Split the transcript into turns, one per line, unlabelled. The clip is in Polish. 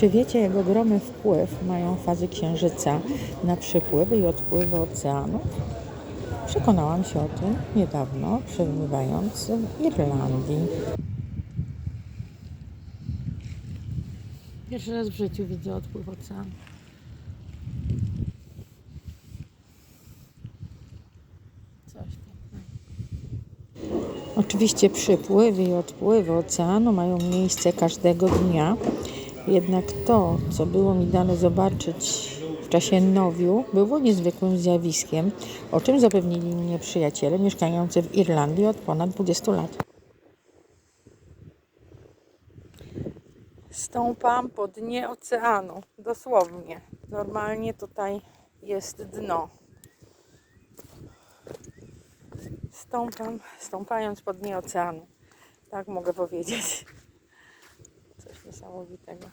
Czy wiecie, jak ogromny wpływ mają fazy księżyca na przypływy i odpływy oceanów? Przekonałam się o tym niedawno, przebywając w Irlandii. Pierwszy raz w życiu widzę odpływ oceanu. Coś pięknego. Oczywiście przypływy i odpływy oceanu mają miejsce każdego dnia. Jednak to, co było mi dane zobaczyć w czasie nowiu, było niezwykłym zjawiskiem, o czym zapewnili mnie przyjaciele mieszkający w Irlandii od ponad 20 lat. Stąpam po dnie oceanu, dosłownie. Normalnie tutaj jest dno. Stąpam, stąpając po dnie oceanu. Tak mogę powiedzieć. Niesamowitego.